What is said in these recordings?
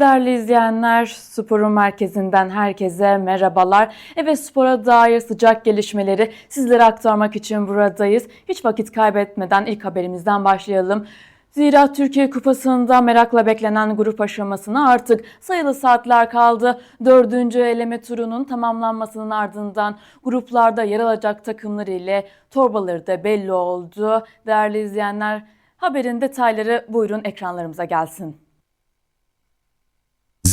Değerli izleyenler, Sporun Merkezi'nden herkese merhabalar. Evet spora dair sıcak gelişmeleri sizlere aktarmak için buradayız. Hiç vakit kaybetmeden ilk haberimizden başlayalım. Zira Türkiye Kupası'nda merakla beklenen grup aşamasına artık sayılı saatler kaldı. Dördüncü eleme turunun tamamlanmasının ardından gruplarda yer alacak takımlar ile torbaları da belli oldu. Değerli izleyenler, haberin detayları buyurun ekranlarımıza gelsin.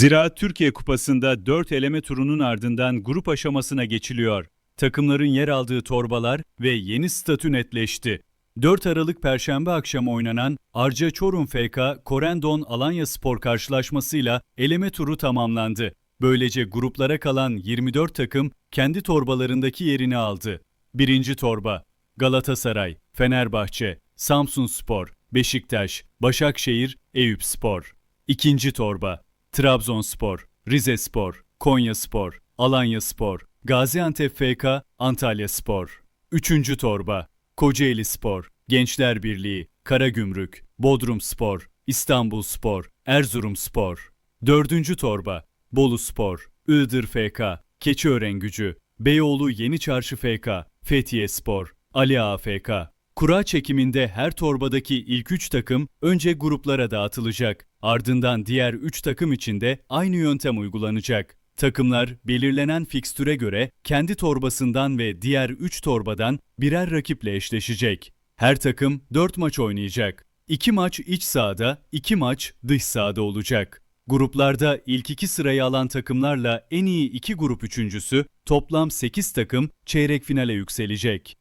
Zira Türkiye Kupası'nda 4 eleme turunun ardından grup aşamasına geçiliyor. Takımların yer aldığı torbalar ve yeni statü netleşti. 4 Aralık Perşembe akşamı oynanan Arca Çorum FK Korendon Alanya Spor karşılaşmasıyla eleme turu tamamlandı. Böylece gruplara kalan 24 takım kendi torbalarındaki yerini aldı. Birinci torba Galatasaray, Fenerbahçe, Samsunspor, Beşiktaş, Başakşehir, Eyüpspor. İkinci torba Trabzonspor, Rizespor, Konyaspor, Alanyaspor, Gaziantep FK, Antalyaspor. Üçüncü torba Kocaeli Spor, Gençler Birliği, Karagümrük, Bodrumspor, İstanbulspor, Erzurumspor. Dördüncü torba Bolu Spor, Iğdır FK, Keçiören Gücü, Beyoğlu Yeni Çarşı FK, Fethiye Spor, Ali Ağa FK. Kura çekiminde her torbadaki ilk 3 takım önce gruplara dağıtılacak. Ardından diğer 3 takım için de aynı yöntem uygulanacak. Takımlar belirlenen fikstüre göre kendi torbasından ve diğer 3 torbadan birer rakiple eşleşecek. Her takım 4 maç oynayacak. 2 maç iç sahada, 2 maç dış sahada olacak. Gruplarda ilk iki sırayı alan takımlarla en iyi iki grup üçüncüsü toplam 8 takım çeyrek finale yükselecek.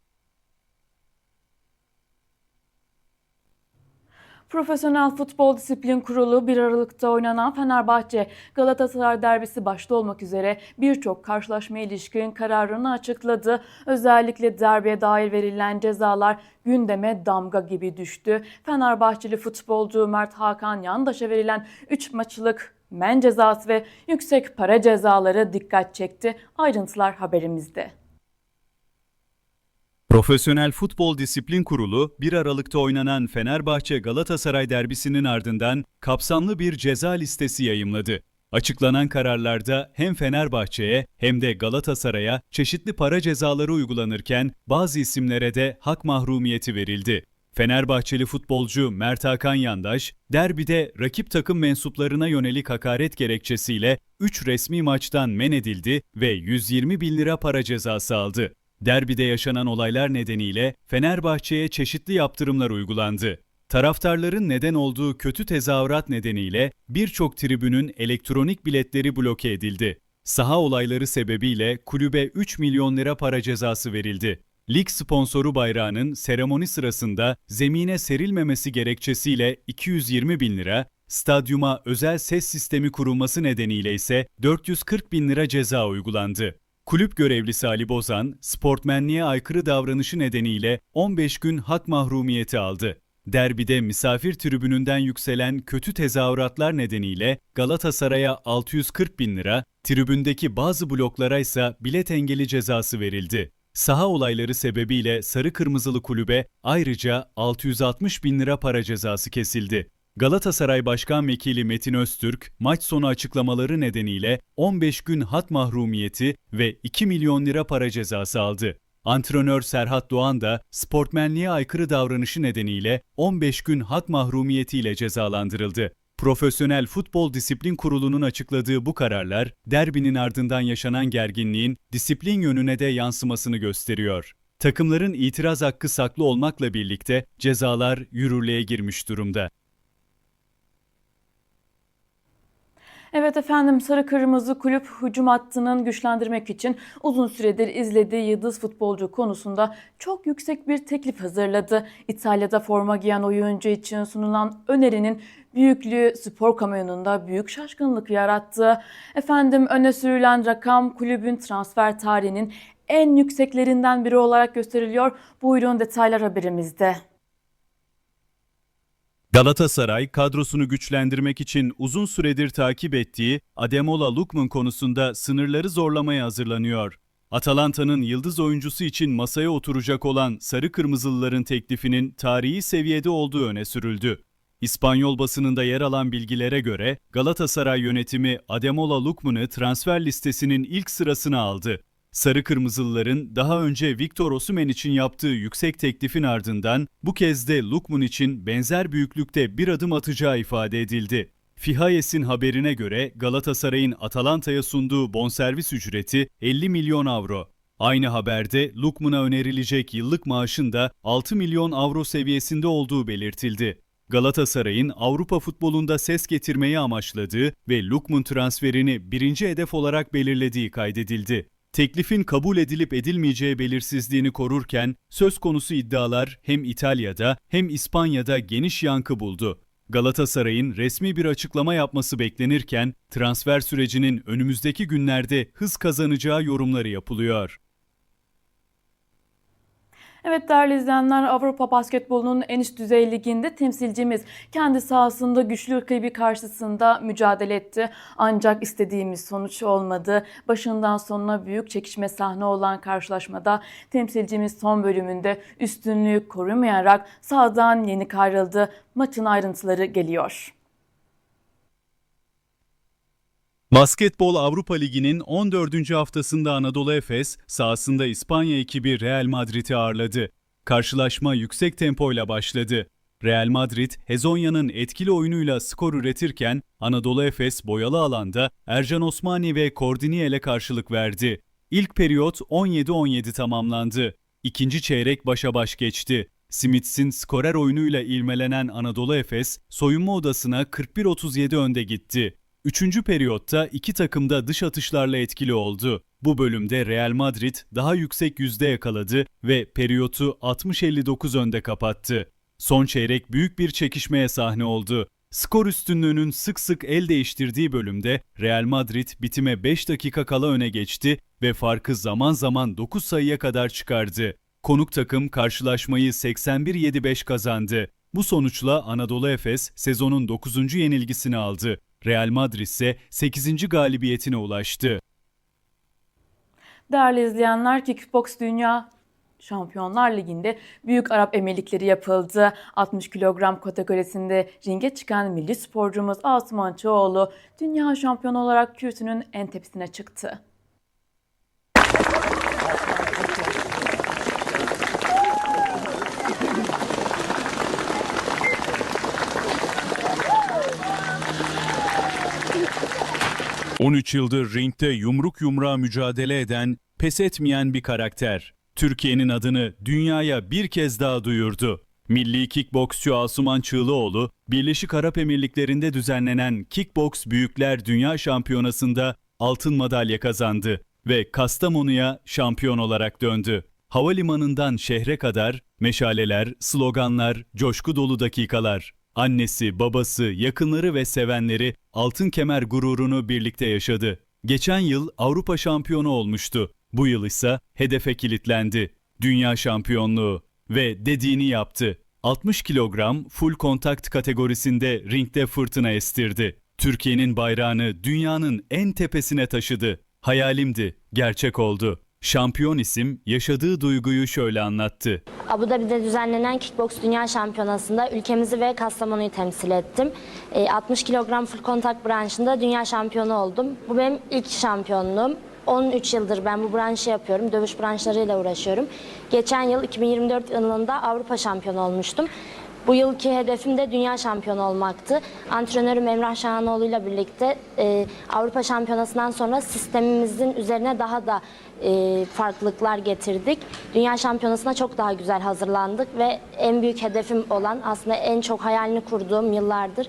Profesyonel Futbol Disiplin Kurulu 1 Aralık'ta oynanan Fenerbahçe Galatasaray derbisi başta olmak üzere birçok karşılaşmaya ilişkin kararını açıkladı. Özellikle derbiye dair verilen cezalar gündeme damga gibi düştü. Fenerbahçeli futbolcu Mert Hakan Yandaş'a verilen 3 maçlık men cezası ve yüksek para cezaları dikkat çekti. Ayrıntılar haberimizde. Profesyonel Futbol Disiplin Kurulu 1 Aralık'ta oynanan Fenerbahçe Galatasaray derbisinin ardından kapsamlı bir ceza listesi yayımladı. Açıklanan kararlarda hem Fenerbahçe'ye hem de Galatasaray'a çeşitli para cezaları uygulanırken bazı isimlere de hak mahrumiyeti verildi. Fenerbahçeli futbolcu Mert Hakan Yandaş, derbide rakip takım mensuplarına yönelik hakaret gerekçesiyle 3 resmi maçtan men edildi ve 120 bin lira para cezası aldı. Derbide yaşanan olaylar nedeniyle Fenerbahçe'ye çeşitli yaptırımlar uygulandı. Taraftarların neden olduğu kötü tezahürat nedeniyle birçok tribünün elektronik biletleri bloke edildi. Saha olayları sebebiyle kulübe 3 milyon lira para cezası verildi. Lig sponsoru bayrağının seremoni sırasında zemine serilmemesi gerekçesiyle 220 bin lira, stadyuma özel ses sistemi kurulması nedeniyle ise 440 bin lira ceza uygulandı. Kulüp görevlisi Ali Bozan, sportmenliğe aykırı davranışı nedeniyle 15 gün hak mahrumiyeti aldı. Derbide misafir tribününden yükselen kötü tezahüratlar nedeniyle Galatasaray'a 640 bin lira, tribündeki bazı bloklara ise bilet engeli cezası verildi. Saha olayları sebebiyle Sarı Kırmızılı Kulübe ayrıca 660 bin lira para cezası kesildi. Galatasaray Başkan Vekili Metin Öztürk, maç sonu açıklamaları nedeniyle 15 gün hak mahrumiyeti ve 2 milyon lira para cezası aldı. Antrenör Serhat Doğan da sportmenliğe aykırı davranışı nedeniyle 15 gün hak mahrumiyetiyle cezalandırıldı. Profesyonel Futbol Disiplin Kurulu'nun açıkladığı bu kararlar, derbinin ardından yaşanan gerginliğin disiplin yönüne de yansımasını gösteriyor. Takımların itiraz hakkı saklı olmakla birlikte cezalar yürürlüğe girmiş durumda. Evet efendim Sarı Kırmızı Kulüp hücum hattının güçlendirmek için uzun süredir izlediği yıldız futbolcu konusunda çok yüksek bir teklif hazırladı. İtalya'da forma giyen oyuncu için sunulan önerinin büyüklüğü spor kamuoyunda büyük şaşkınlık yarattı. Efendim öne sürülen rakam kulübün transfer tarihinin en yükseklerinden biri olarak gösteriliyor. Buyurun detaylar haberimizde. Galatasaray kadrosunu güçlendirmek için uzun süredir takip ettiği Ademola Lookman konusunda sınırları zorlamaya hazırlanıyor. Atalanta'nın yıldız oyuncusu için masaya oturacak olan Sarı Kırmızılıların teklifinin tarihi seviyede olduğu öne sürüldü. İspanyol basınında yer alan bilgilere göre Galatasaray yönetimi Ademola Lookman'ı transfer listesinin ilk sırasına aldı. Sarı Kırmızılıların daha önce Victor Osimhen için yaptığı yüksek teklifin ardından bu kez de Lookman için benzer büyüklükte bir adım atacağı ifade edildi. Fihayes'in haberine göre Galatasaray'ın Atalanta'ya sunduğu bonservis ücreti 50 milyon avro. Aynı haberde Lookman'a önerilecek yıllık maaşın da 6 milyon avro seviyesinde olduğu belirtildi. Galatasaray'ın Avrupa futbolunda ses getirmeyi amaçladığı ve Lookman transferini birinci hedef olarak belirlediği kaydedildi. Teklifin kabul edilip edilmeyeceği belirsizliğini korurken söz konusu iddialar hem İtalya'da hem İspanya'da geniş yankı buldu. Galatasaray'ın resmi bir açıklama yapması beklenirken transfer sürecinin önümüzdeki günlerde hız kazanacağı yorumları yapılıyor. Evet değerli izleyenler Avrupa Basketbolu'nun en üst düzey liginde temsilcimiz kendi sahasında güçlü rakibi karşısında mücadele etti. Ancak istediğimiz sonuç olmadı. Başından sonuna büyük çekişme sahne olan karşılaşmada temsilcimiz son bölümünde üstünlüğü korumayarak sahadan yenik ayrıldı. Maçın ayrıntıları geliyor. Basketbol Avrupa Ligi'nin 14. haftasında Anadolu Efes sahasında İspanya ekibi Real Madrid'i ağırladı. Karşılaşma yüksek tempoyla başladı. Real Madrid, Hezonya'nın etkili oyunuyla skor üretirken Anadolu Efes boyalı alanda Ercan Osmani ve Kordiniye karşılık verdi. İlk periyot 17-17 tamamlandı. İkinci çeyrek başa baş geçti. Smiths'in skorer oyunuyla ilmelenen Anadolu Efes, soyunma odasına 41-37 önde gitti. Üçüncü periyotta iki takım da dış atışlarla etkili oldu. Bu bölümde Real Madrid daha yüksek yüzde yakaladı ve periyotu 60-59 önde kapattı. Son çeyrek büyük bir çekişmeye sahne oldu. Skor üstünlüğünün sık sık el değiştirdiği bölümde Real Madrid bitime 5 dakika kala öne geçti ve farkı zaman zaman 9 sayıya kadar çıkardı. Konuk takım karşılaşmayı 81-75 kazandı. Bu sonuçla Anadolu Efes sezonun 9. yenilgisini aldı. Real Madrid ise 8. galibiyetine ulaştı. Değerli izleyenler Kickbox Dünya Şampiyonlar Ligi'nde Büyük Arap Emirlikleri yapıldı. 60 kilogram kategorisinde ringe çıkan milli sporcumuz Asuman Çoğoğlu dünya şampiyonu olarak kürsünün en tepesine çıktı. — 13 yıldır ringde yumruk yumruğa mücadele eden, pes etmeyen bir karakter. Türkiye'nin adını dünyaya bir kez daha duyurdu. Milli kickboksçu Asuman Çığlıoğlu, Birleşik Arap Emirlikleri'nde düzenlenen Kickboks Büyükler Dünya Şampiyonası'nda altın madalya kazandı ve Kastamonu'ya şampiyon olarak döndü. Havalimanından şehre kadar meşaleler, sloganlar, coşku dolu dakikalar. Annesi, babası, yakınları ve sevenleri altın kemer gururunu birlikte yaşadı. Geçen yıl Avrupa şampiyonu olmuştu. Bu yıl ise hedefe kilitlendi. Dünya şampiyonluğu ve dediğini yaptı. 60 kilogram full kontakt kategorisinde ringde fırtına estirdi. Türkiye'nin bayrağını dünyanın en tepesine taşıdı. Hayalimdi, gerçek oldu. Şampiyon isim yaşadığı duyguyu şöyle anlattı. Abu Dhabi'de düzenlenen Kickbox Dünya Şampiyonası'nda ülkemizi ve Kastamonu'yu temsil ettim. E, 60 kilogram full kontak branşında dünya şampiyonu oldum. Bu benim ilk şampiyonluğum. 13 yıldır ben bu branşı yapıyorum. Dövüş branşlarıyla uğraşıyorum. Geçen yıl 2024 yılında Avrupa şampiyonu olmuştum. Bu yılki hedefim de dünya şampiyonu olmaktı. Antrenörüm Emrah Şahanoğlu ile birlikte e, Avrupa şampiyonasından sonra sistemimizin üzerine daha da e, farklılıklar getirdik. Dünya şampiyonasına çok daha güzel hazırlandık ve en büyük hedefim olan aslında en çok hayalini kurduğum yıllardır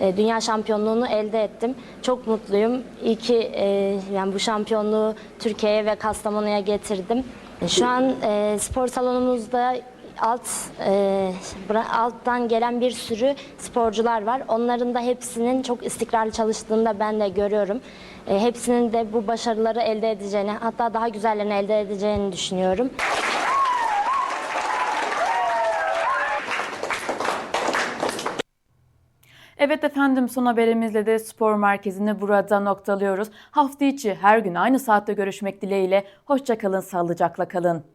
e, dünya şampiyonluğunu elde ettim. Çok mutluyum. İyi ki e, yani bu şampiyonluğu Türkiye'ye ve Kastamonu'ya getirdim. Şu an e, spor salonumuzda alt e, alttan gelen bir sürü sporcular var. Onların da hepsinin çok istikrarlı çalıştığını da ben de görüyorum. E, hepsinin de bu başarıları elde edeceğini, hatta daha güzellerini elde edeceğini düşünüyorum. Evet efendim son haberimizle de spor merkezini burada noktalıyoruz. Hafta içi her gün aynı saatte görüşmek dileğiyle. Hoşçakalın, sağlıcakla kalın.